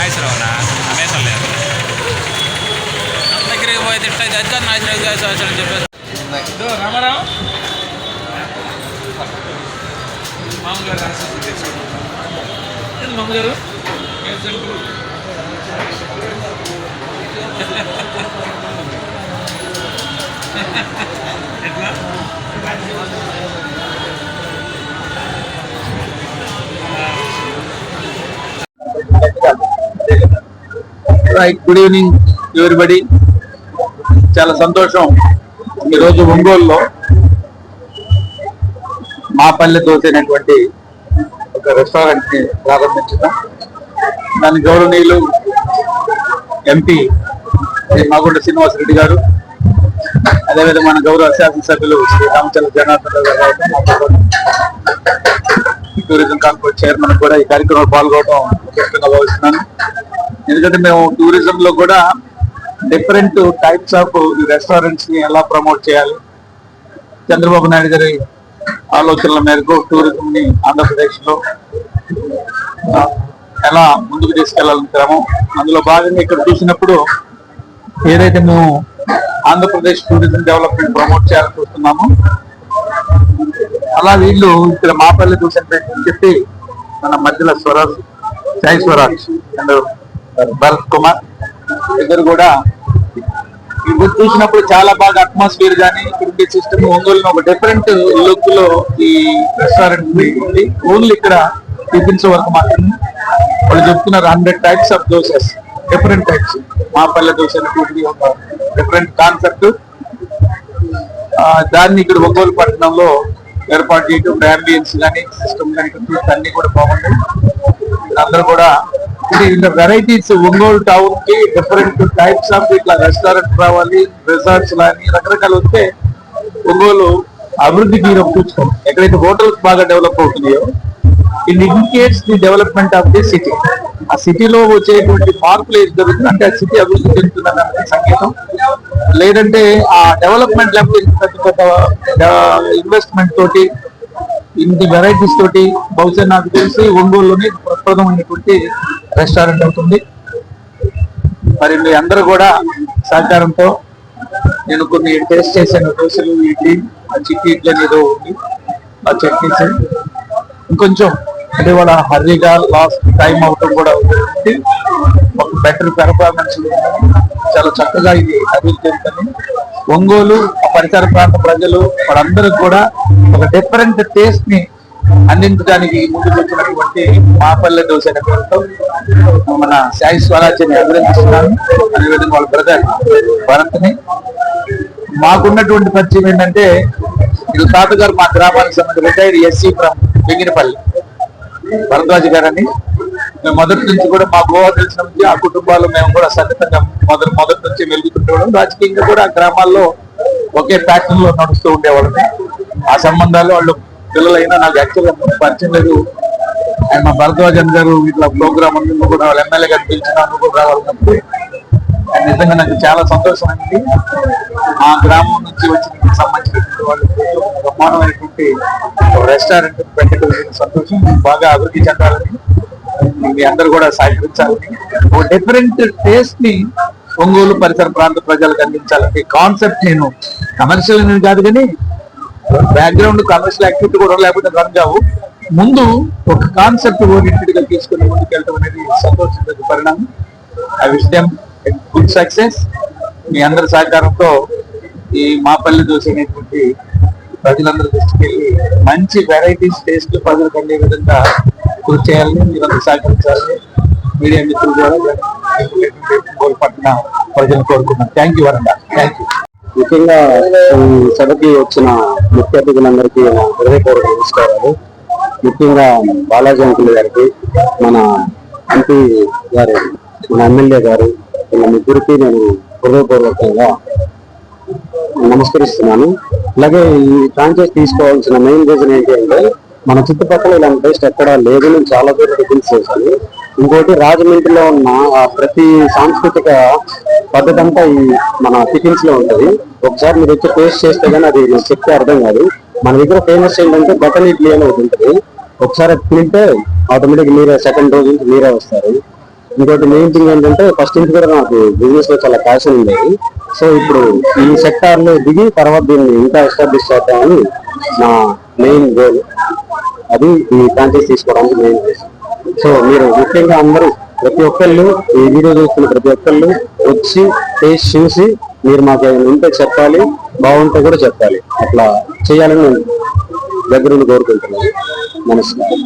నాగేశ్వరరావునా మేసం లేదు దగ్గరికి పోయి తిట్ట అది కాదు గారి సంవత్సరం అని చెప్పేసి రామారావు. మామగారు ఆశీస్సులు తెచ్చుకుంటాం మామగారు ఏం సంగతులు? ఎట్లా హాయ్ గుడ్ ఈవినింగ్ ఎవరిబడి చాలా సంతోషం ఈరోజు ఒంగోలులో మా పల్లె దోశ ఒక రెస్టారెంట్ని ప్రారంభించడం దాని గౌరవనీయులు ఎంపీ శ్రీ మాగుంట శ్రీనివాసరెడ్డి గారు అదేవిధంగా మన గౌరవ శాసనసభ్యులు శ్రీ రామచంద్ర జనార్దన్ రావు గారు టూరిజం కార్పొరేట్ చైర్మన్ కూడా ఈ కార్యక్రమంలో పాల్గొనడం భావిస్తున్నాను ఎందుకంటే మేము టూరిజం లో కూడా డిఫరెంట్ టైప్స్ ఆఫ్ రెస్టారెంట్స్ని ఎలా ప్రమోట్ చేయాలి? చంద్రబాబు నాయుడు గారి ఆలోచనల మేరకు టూరిజం ని ఆంధ్రప్రదేశ్లో ఎలా ముందుకు తీసుకెళ్ళాలనుకున్నాము అందులో భాగంగా ఇక్కడ చూసినప్పుడు ఏదైతే మేము ఆంధ్రప్రదేశ్ టూరిజం డెవలప్మెంట్ ప్రమోట్ చేయాలని చూస్తున్నాము అలా వీళ్ళు ఇక్కడ మాపల్లి చూసినట్టు చెప్పి మన మధ్యలో స్వరాజ్ సాయి స్వరాజ్. అండ్ భరత్ కుమార్. ఇద్దరు కూడా ఇప్పుడు చూసినప్పుడు చాలా బాగా అట్మాస్ఫియర్ గానీ ఇక్కడ సిస్టమ్ ఒంగోలు ఒక డిఫరెంట్ లుక్లో ఈ రెస్టారెంట్ ఉంది. ఓన్లీ ఇక్కడ టిఫిన్స్ వరకు మాత్రమే. వాళ్ళు చెప్తున్నారు hundred types of dosas different types మాపల్లె దోశ ఒక డిఫరెంట్ కాన్సెప్ట్ దాన్ని ఇక్కడ ఒంగోలు పట్టణంలో ఏర్పాటు చేయడం అంబియన్స్ కానీ సిస్టమ్ కానీ అన్ని కూడా బాగుంటాయి అందరూ కూడా ఇది వెరైటీస్ ఒంగోలు టౌన్కి డిఫరెంట్ టైప్స్ ఆఫ్ ఇట్లా రెస్టారెంట్ రావాలి రిసార్ట్స్ లాని రకరకాలు వస్తే ఒంగోలు అభివృద్ధి తీరం చూసుకోండి ఎక్కడైతే హోటల్స్ బాగా డెవలప్ అవుతున్నాయో in indicates the development of the city ఆ సిటీలో వచ్చేటువంటి మార్పులు ఏది జరుగుతుంది అంటే ఆ సిటీ అభివృద్ధి చెందుతుందని సంకేతం. లేదంటే ఆ డెవలప్మెంట్ లెవెల్ పెద్ద పెద్ద ఇన్వెస్ట్మెంట్ తోటి ఇన్ని వెరైటీస్ తోటి బహుశా నాకు తెలిసి ఒంగోలులోనే ప్రప్రదమైనటువంటి రెస్టారెంట్ అవుతుంది. మరి మీ అందరూ కూడా సహకారంతో నేను కొన్ని టేస్ట్ చేశాను దోశలు ఇడ్లీ ఆ చిక్కీ ఇడ్లీ అని ఏదో ఉంది. ఆ చట్నీస్ ఇంకొంచెం అంటే వాళ్ళ హర్రీగా లాస్ట్ టైం అవటం కూడా ఉంది. ఒక బెటర్ పెర్ఫార్మెన్స్ చాలా చక్కగా ఇది అభివృద్ధి చెందుతుంది. ఒంగోలు ఆ పరిసర ప్రాంత ప్రజలు వాళ్ళందరికీ కూడా ఒక డిఫరెంట్ టేస్ట్ని అందించడానికి ముందుకు వచ్చినటువంటి మాపల్లె దోశ అనే పేరుతో మన సాయి స్వరాజ్యాన్ని అభినందిస్తున్నాను. అదేవిధంగా వాళ్ళ బ్రదర్ భరత్ని. మాకున్నటువంటి పరిచయం ఏంటంటే ఇది తాతగారు మా గ్రామానికి సంబంధించి retired SC from Venginapalli. Bharadwaj గారని మేము మొదటి నుంచి కూడా మా గోవా తెలిసిన నుంచి ఆ కుటుంబాలు మేము కూడా సన్నిహితంగా మొదటి మొదటి నుంచి వెలుగుతుండేవాళ్ళం రాజకీయంగా కూడా ఆ గ్రామాల్లో ఒకే ప్యాటర్న్లో నడుస్తూ ఉండేవాళ్ళని ఆ సంబంధాలు వాళ్ళు పిల్లలైనా నాకు యాక్చువల్గా పరిచయం లేదు. ఆయన మా భరద్వాజన్ గారు ఇట్లా ప్రోగ్రామ్ ఉంది నువ్వు కూడా వాళ్ళ ఎమ్మెల్యే గారు పిలిచినా నువ్వు కూడా రావాలన్నప్పుడు. ఆయన నిజంగా నాకు చాలా సంతోషం అయింది ఆ గ్రామం నుంచి వచ్చిన సంబంధించినటువంటి వాళ్ళు బ్రహ్మాండమైనటువంటి రెస్టారెంట్ పెట్టడం సంతోషం. బాగా అభివృద్ధి చెందాలని మీ అందరూ కూడా సహకరించాలని. ఒక డిఫరెంట్ టేస్ట్ని ఒంగోలు పరిసర ప్రాంత ప్రజలకు అందించాలని కాన్సెప్ట్ నేను కమర్షియల్ కాదు కానీ బ్యాక్గ్రౌండ్ కమర్షియల్ యాక్టివిటీ కూడా లేకపోతే రన్ కావు ముందు ఒక కాన్సెప్ట్ ఓరియంటెడ్గా తీసుకుని ముందుకెళ్ళడం అనేది సంతోషించే పరిణామం. ఆ విషయం గుడ్ సక్సెస్ మీ అందరి సహకారంతో ఈ మాపల్లి దోశ అనేటువంటి ప్రజలందరి దృష్టికి వెళ్ళి మంచి వెరైటీస్ టేస్ట్ ప్రజలకు అందే విధంగా కృషి చేయాలని మీరందరూ సహకరించాలని మీడియా మిత్రుల ద్వారా కోల్పట్టిన ప్రజలు కోరుకున్నాను థ్యాంక్ యూ వరండా థ్యాంక్ యూ ముఖ్యంగా ఈ సభకి వచ్చిన ముఖ్య అతిథులందరికీ నా హృదయపూర్వక నమస్కారాలు. ముఖ్యంగా బాలాజీ అంకుల్ గారికి మన ఎంపీ గారు మన ఎమ్మెల్యే గారు వీళ్ళ ముగ్గురికి నేను హృదయపూర్వకంగా నమస్కరిస్తున్నాను. అలాగే ఈ ఫ్రాంచైజ్ తీసుకోవాల్సిన మెయిన్ రీజన్ ఏంటి అంటే మన చుట్టుపక్కల ఇలాంటి టేస్ట్ ఎక్కడా లేదు నేను చాలా దూరం టిఫిన్స్ చేశాను ఇంకోటి రాజమండ్రిలో ఉన్న ప్రతి సాంస్కృతిక పద్ధతి అంతా ఈ మన టిఫిన్స్లో ఉంటది. ఒకసారి మీరు వచ్చి టేస్ట్ చేస్తే కానీ అది మీకు చెప్తే అర్థం కాదు. మన దగ్గర ఫేమస్ ఏంటంటే బటన్ ఇడ్లీ అని ఒకటి ఉంటుంది. ఒకసారి అది తింటే ఆటోమేటిక్ మీరే సెకండ్ రోజు నుంచి మీరే వస్తారు. ఇంకోటి మెయిన్ థింగ్ ఏంటంటే ఫస్ట్ నుంచి కూడా నాకు బిజినెస్లో చాలా ప్యాషన్ ఉండేది. సో ఇప్పుడు ఈ సెక్టార్లో దిగి తర్వాత దీన్ని ఇంకా ఎస్టాబ్లిష్ చేద్దామని నా మెయిన్ గోల్ అది ఈ ఫ్రాంచైజ్ తీసుకోవడానికి మెయిన్ సో మీరు ముఖ్యంగా అందరూ ప్రతి ఒక్కళ్ళు ఈ వీడియో చూస్తున్న ప్రతి ఒక్కళ్ళు వచ్చి టేస్ట్ చూసి మీరు మాకు ఏమైనా ఉంటే చెప్పాలి బాగుంటే కూడా చెప్పాలి. అట్లా చేయాలని నేను దగ్గరుండి కోరుకుంటున్నాను. నమస్కారం.